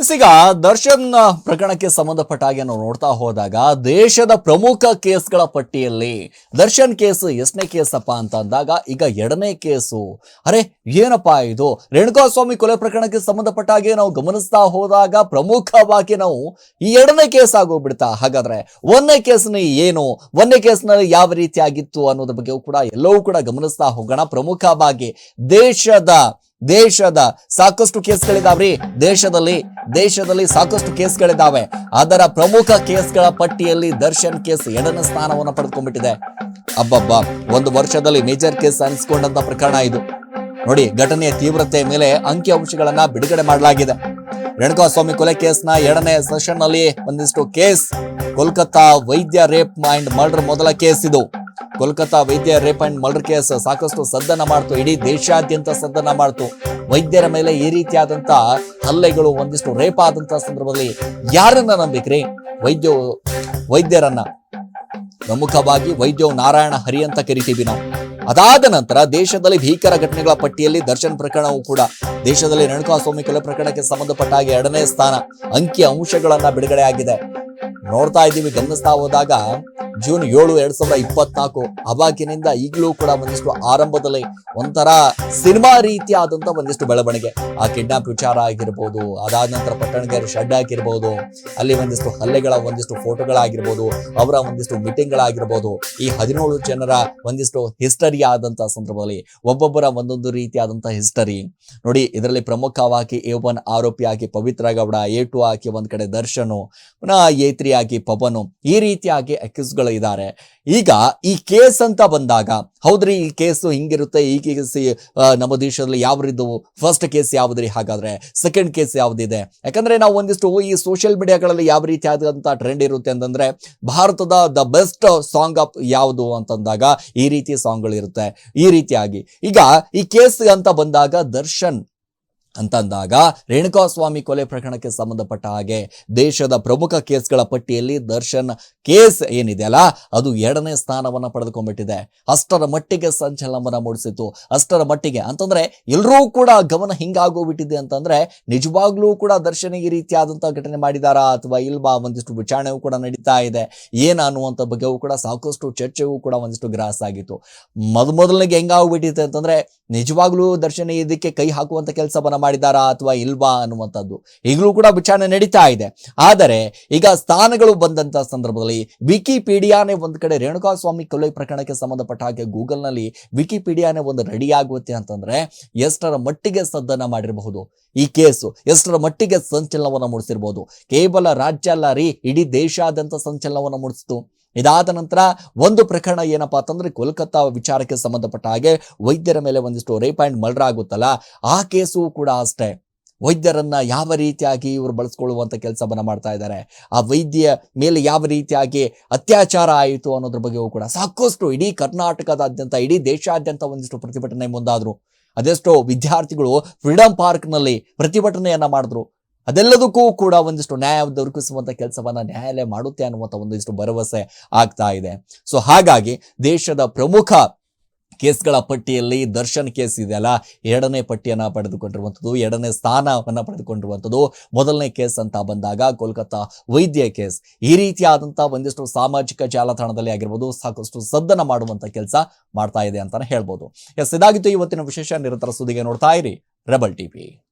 ಈಗ ದರ್ಶನ್ ಪ್ರಕರಣಕ್ಕೆ ಸಂಬಂಧಪಟ್ಟ ಹಾಗೆ ನಾವು ನೋಡ್ತಾ ಹೋದಾಗ ದೇಶದ ಪ್ರಮುಖ ಕೇಸ್ಗಳ ಪಟ್ಟಿಯಲ್ಲಿ ದರ್ಶನ್ ಕೇಸ್ ಎಷ್ಟನೇ ಕೇಸಪ್ಪ ಅಂತ ಅಂದಾಗ ಈಗ ಎರಡನೇ ಕೇಸು. ಅರೆ, ಏನಪ್ಪಾ ಇದು? ರೇಣುಕಾಸ್ವಾಮಿ ಕೊಲೆ ಪ್ರಕರಣಕ್ಕೆ ಸಂಬಂಧಪಟ್ಟ ಹಾಗೆ ನಾವು ಗಮನಿಸ್ತಾ ಹೋದಾಗ ಪ್ರಮುಖವಾಗಿ ನಾವು ಈ ಎರಡನೇ ಕೇಸ್ ಆಗೋಗ್ಬಿಡ್ತಾ ಹಾಗಾದ್ರೆ ಒಂದನೇ ಕೇಸ್ನ ಏನು? ಒಂದನೇ ಕೇಸ್ನಲ್ಲಿ ಯಾವ ರೀತಿ ಆಗಿತ್ತು ಅನ್ನೋದ್ರ ಬಗ್ಗೆ ಕೂಡ ಎಲ್ಲವೂ ಕೂಡ ಗಮನಿಸ್ತಾ ಹೋಗೋಣ. ಪ್ರಮುಖವಾಗಿ ದೇಶದ ದೇಶದ ಸಾಕಷ್ಟು ಕೇಸ್ಗಳಿದಾವ್ರಿ. ದೇಶದಲ್ಲಿ ದೇಶದಲ್ಲಿ ಸಾಕಷ್ಟು ಕೇಸ್ಗಳಿದಾವೆ. ಅದರ ಪ್ರಮುಖ ಕೇಸ್ಗಳ ಪಟ್ಟಿಯಲ್ಲಿ ದರ್ಶನ್ ಕೇಸ್ ಎರಡನೇ ಸ್ಥಾನವನ್ನು ಪಡೆದುಕೊಂಡ್ಬಿಟ್ಟಿದೆ. ಅಬ್ಬಬ್ಬ, ಒಂದು ವರ್ಷದಲ್ಲಿ ಮೇಜರ್ ಕೇಸ್ ಅನಿಸ್ಕೊಂಡಂತ ಪ್ರಕರಣ ಇದು. ನೋಡಿ, ಘಟನೆಯ ತೀವ್ರತೆ ಮೇಲೆ ಅಂಕಿ ಅಂಶಗಳನ್ನ ಬಿಡುಗಡೆ ಮಾಡಲಾಗಿದೆ. ರೇಣುಕಾಸ್ವಾಮಿ ಕೊಲೆ ಕೇಸ್ನ ಎರಡನೇ ಸೆಷನ್ನಲ್ಲಿ ಒಂದಿಷ್ಟು ಕೇಸ್. ಕೋಲ್ಕತ್ತಾ ವೈದ್ಯ ರೇಪ್ ಅಂಡ್ ಮರ್ಡರ್ ಮೊದಲ ಕೇಸ್ ಇದು. ಕೋಲ್ಕತ್ತಾ ವೈದ್ಯ ರೇಪ್ ಅಂಡ್ ಮರ್ಡರ್ ಕೇಸ್ ಸಾಕಷ್ಟು ಸದ್ದನ ಮಾಡ್ತು. ಇಡೀ ದೇಶಾದ್ಯಂತ ಸದ್ದನ ಮಾಡ್ತು. ವೈದ್ಯರ ಮೇಲೆ ಈ ರೀತಿಯಾದಂತ ಹಲ್ಲೆಗಳು ಒಂದಿಷ್ಟು ರೇಪ್ ಆದಂತ ಸಂದರ್ಭದಲ್ಲಿ ಯಾರನ್ನ ನಂಬಿಕ್ರಿ? ವೈದ್ಯ, ವೈದ್ಯರನ್ನ. ಪ್ರಮುಖವಾಗಿ ವೈದ್ಯ ನಾರಾಯಣ ಹರಿ ಅಂತ ಕರಿತೀವಿ ನಾವು. ಅದಾದ ನಂತರ ದೇಶದಲ್ಲಿ ಭೀಕರ ಘಟನೆಗಳ ಪಟ್ಟಿಯಲ್ಲಿ ದರ್ಶನ್ ಪ್ರಕರಣವು ಕೂಡ. ದೇಶದಲ್ಲಿ ರೇಣುಕಾಸ್ವಾಮಿ ಕೊಲೆ ಪ್ರಕರಣಕ್ಕೆ ಸಂಬಂಧಪಟ್ಟ ಹಾಗೆ ಎರಡನೇ ಸ್ಥಾನ. ಅಂಕಿ ಅಂಶಗಳನ್ನ ಬಿಡುಗಡೆ ಆಗಿದೆ ನೋಡ್ತಾ ಇದ್ದೀವಿ, ಗಮನಿಸ್ತಾ ಹೋದಾಗ ಜೂನ್ ಏಳು ಎರಡ್ ಸಾವಿರದ ಇಪ್ಪತ್ನಾಲ್ಕು ಅವಾಗಿನಿಂದ ಈಗಲೂ ಕೂಡ ಒಂದಿಷ್ಟು ಆರಂಭದಲ್ಲಿ ಒಂಥರ ಸಿನಿಮಾ ರೀತಿಯಾದಂತ ಒಂದಿಷ್ಟು ಬೆಳವಣಿಗೆ. ಆ ಕಿಡ್ನಾಪ್ ವಿಚಾರ ಆಗಿರ್ಬೋದು, ಅದಾದ ನಂತರ ಪಟ್ಟಣಗಾರಿ ಶೆಡ್ ಆಗಿರ್ಬೋದು, ಅಲ್ಲಿ ಒಂದಿಷ್ಟು ಹಲ್ಲೆಗಳ ಒಂದಿಷ್ಟು ಫೋಟೋಗಳಾಗಿರ್ಬೋದು, ಅವರ ಒಂದಿಷ್ಟು ಮೀಟಿಂಗ್ಗಳಾಗಿರ್ಬೋದು, ಈ ಹದಿನೇಳು ಜನರ ಒಂದಿಷ್ಟು ಹಿಸ್ಟರಿ ಆದಂತ ಸಂದರ್ಭದಲ್ಲಿ ಒಬ್ಬೊಬ್ಬರ ಒಂದೊಂದು ರೀತಿಯಾದಂತ ಹಿಸ್ಟರಿ. ನೋಡಿ, ಇದರಲ್ಲಿ ಪ್ರಮುಖವಾಗಿ ಎ ಒನ್ ಆರೋಪಿಯಾಗಿ ಪವಿತ್ರ ಗೌಡ, ಎ ಟು ಹಾಕಿ ಒಂದ್ ಕಡೆ ದರ್ಶನು, ಪುನಃ ಎ ತ್ರೀ ಆಗಿ ಪವನು, ಈ ರೀತಿಯಾಗಿ ಅಕ್ಯೂಸ್ಗಳು ಇದ್ದಾರೆ ಈಗ ಈ ಕೇಸ್ ಅಂತ ಬಂದಾಗ, ಹೌದ್ರಿ ಈ ಕೇಸು ಹಿಂಗಿರುತ್ತೆ, ಈ ಕೇಸ್ ನಮ್ಮ ದೇಶದಲ್ಲಿ ಯಾವ್ರಿದ್ದು? ಫಸ್ಟ್ ಕೇಸ್ ಯಾವುದ್ರಿ? ಹಾಗಾದ್ರೆ ಸೆಕೆಂಡ್ ಕೇಸ್ ಯಾವ್ದಿದೆ? ಯಾಕಂದ್ರೆ ನಾವು ಒಂದಿಷ್ಟು ಈ ಸೋಷಿಯಲ್ ಮೀಡಿಯಾಗಳಲ್ಲಿ ಯಾವ ರೀತಿ ಆದಂತ ಟ್ರೆಂಡ್ ಇರುತ್ತೆ ಅಂತಂದ್ರೆ, ಭಾರತದ ದ ಬೆಸ್ಟ್ ಸಾಂಗ್ ಆಫ್ ಯಾವುದು ಅಂತಂದಾಗ ಈ ರೀತಿಯ ಸಾಂಗ್ಗಳು ಇರುತ್ತೆ ಈ ರೀತಿಯಾಗಿ. ಈಗ ಈ ಕೇಸ್ ಅಂತ ಬಂದಾಗ ದರ್ಶನ್. ಅಂತಂದಾಗ ರೇಣುಕಾಸ್ವಾಮಿ ಕೊಲೆ ಪ್ರಕರಣಕ್ಕೆ ಸಂಬಂಧಪಟ್ಟ ಹಾಗೆ ದೇಶದ ಪ್ರಮುಖ ಕೇಸ್ಗಳ ಪಟ್ಟಿಯಲ್ಲಿ ದರ್ಶನ್ ಕೇಸ್ ಏನಿದೆಯಲ್ಲ ಅದು ಎರಡನೇ ಸ್ಥಾನವನ್ನ ಪಡೆದುಕೊಂಡ್ಬಿಟ್ಟಿದೆ. ಅಷ್ಟರ ಮಟ್ಟಿಗೆ ಸಂಚಲನವನ್ನು ಮೂಡಿಸಿತು ಅಷ್ಟರ ಮಟ್ಟಿಗೆ ಅಂತಂದ್ರೆ ಎಲ್ಲರೂ ಕೂಡ ಗಮನ ಹಿಂಗಾಗೋಗ್ಬಿಟ್ಟಿದೆ ಅಂತಂದ್ರೆ ನಿಜವಾಗ್ಲೂ ಕೂಡ ದರ್ಶನ್ ಈ ರೀತಿಯಾದಂತಹ ಘಟನೆ ಮಾಡಿದಾರಾ ಅಥವಾ ಇಲ್ವಾ ಒಂದಿಷ್ಟು ವಿಚಾರಣೆಯೂ ಕೂಡ ನಡೀತಾ ಇದೆ. ಏನ ಅನ್ನುವಂಥ ಬಗ್ಗೆಯೂ ಕೂಡ ಸಾಕಷ್ಟು ಚರ್ಚೆಗೂ ಕೂಡ ಒಂದಿಷ್ಟು ಗ್ರಾಸ ಆಗಿತ್ತು. ಮೊದ ಮೊದಲನಿಗೆ ಹೆಂಗಾಗ್ಬಿಟ್ಟಿದೆ ಅಂತಂದ್ರೆ ನಿಜವಾಗ್ಲೂ ದರ್ಶನ ಇದಕ್ಕೆ ಕೈ ಹಾಕುವಂತ ಕೆಲಸವನ್ನ ಮಾಡಿದಾರಾ ಅಥವಾ ಇಲ್ವಾ ಅನ್ನುವಂಥದ್ದು ಈಗಲೂ ಕೂಡ ವಿಚಾರಣೆ ನಡೀತಾ ಇದೆ. ಆದರೆ ಈಗ ಸ್ಥಾನಗಳು ಬಂದಂತ ಸಂದರ್ಭದಲ್ಲಿ ವಿಕಿಪೀಡಿಯಾನೇ ಒಂದು ಕಡೆ ರೇಣುಕಾಸ್ವಾಮಿ ಕೊಲೆ ಪ್ರಕರಣಕ್ಕೆ ಸಂಬಂಧಪಟ್ಟ ಹಾಗೆ ಗೂಗಲ್ನಲ್ಲಿ ವಿಕಿಪೀಡಿಯಾನೇ ಒಂದು ರೆಡಿ ಆಗುತ್ತೆ ಅಂತಂದ್ರೆ ಎಷ್ಟರ ಮಟ್ಟಿಗೆ ಸದ್ದನ್ನ ಮಾಡಿರಬಹುದು. ಈ ಕೇಸು ಎಷ್ಟರ ಮಟ್ಟಿಗೆ ಸಂಚಲನವನ್ನು ಮೂಡಿಸಿರ್ಬೋದು. ಕೇವಲ ರಾಜ್ಯ ಅಲ್ಲ ರೀ, ಇಡೀ ದೇಶಾದ್ಯಂತ ಸಂಚಲನವನ್ನು ಮೂಡಿಸಿತು. ಇದಾದ ನಂತರ ಒಂದು ಪ್ರಕರಣ ಏನಪ್ಪ ಅಂತಂದ್ರೆ ಕೋಲ್ಕತ್ತಾ ವಿಚಾರಕ್ಕೆ ಸಂಬಂಧಪಟ್ಟ ಹಾಗೆ ವೈದ್ಯರ ಮೇಲೆ ಒಂದಿಷ್ಟು ರೇಪ್ ಆ್ಯಂಡ್ ಮರ್ಡರ್ ಆಗುತ್ತಲ್ಲ, ಆ ಕೇಸು ಕೂಡ ಅಷ್ಟೇ. ವೈದ್ಯರನ್ನ ಯಾವ ರೀತಿಯಾಗಿ ಇವರು ಬಳಸ್ಕೊಳ್ಳುವಂತ ಕೆಲಸವನ್ನ ಮಾಡ್ತಾ ಇದ್ದಾರೆ, ಆ ವೈದ್ಯ ಮೇಲೆ ಯಾವ ರೀತಿಯಾಗಿ ಅತ್ಯಾಚಾರ ಆಯಿತು ಅನ್ನೋದ್ರ ಬಗ್ಗೆಯೂ ಕೂಡ ಸಾಕಷ್ಟು ಇಡೀ ಕರ್ನಾಟಕದಾದ್ಯಂತ, ಇಡೀ ದೇಶಾದ್ಯಂತ ಒಂದಿಷ್ಟು ಪ್ರತಿಭಟನೆ ಮುಂದಾದ್ರು. ಅದೆಷ್ಟೋ ವಿದ್ಯಾರ್ಥಿಗಳು ಫ್ರೀಡಂ ಪಾರ್ಕ್ನಲ್ಲಿ ಪ್ರತಿಭಟನೆಯನ್ನ ಮಾಡಿದ್ರು. ಅದೆಲ್ಲದಕ್ಕೂ ಕೂಡ ಒಂದಿಷ್ಟು ನ್ಯಾಯ ದೊರಕಿಸುವಂಥ ಕೆಲಸವನ್ನ ನ್ಯಾಯಾಲಯ ಮಾಡುತ್ತೆ ಅನ್ನುವಂಥ ಒಂದಿಷ್ಟು ಭರವಸೆ ಆಗ್ತಾ ಇದೆ. ಸೊ ಹಾಗಾಗಿ ದೇಶದ ಪ್ರಮುಖ ಕೇಸ್ಗಳ ಪಟ್ಟಿಯಲ್ಲಿ ದರ್ಶನ್ ಕೇಸ್ ಇದೆಯಲ್ಲ, ಎರಡನೇ ಪಟ್ಟಿಯನ್ನ ಪಡೆದುಕೊಂಡಿರುವಂಥದ್ದು ಎರಡನೇ ಸ್ಥಾನವನ್ನು ಪಡೆದುಕೊಂಡಿರುವಂಥದ್ದು ಮೊದಲನೇ ಕೇಸ್ ಅಂತ ಬಂದಾಗ ಕೋಲ್ಕತ್ತಾ ವೈದ್ಯ ಕೇಸ್. ಈ ರೀತಿಯಾದಂಥ ಒಂದಿಷ್ಟು ಸಾಮಾಜಿಕ ಜಾಲತಾಣದಲ್ಲಿ ಆಗಿರ್ಬೋದು, ಸಾಕಷ್ಟು ಸದ್ದನ ಮಾಡುವಂತ ಕೆಲಸ ಮಾಡ್ತಾ ಇದೆ ಅಂತಾನೆ ಹೇಳ್ಬೋದು. ಎಸ್ ಇದಾಗಿತ್ತು ಇವತ್ತಿನ ವಿಶೇಷ ನಿರಂತರ ಸುದ್ದಿಗೆ ನೋಡ್ತಾ ಇರಿ ರೆಬಲ್ ಟಿವಿ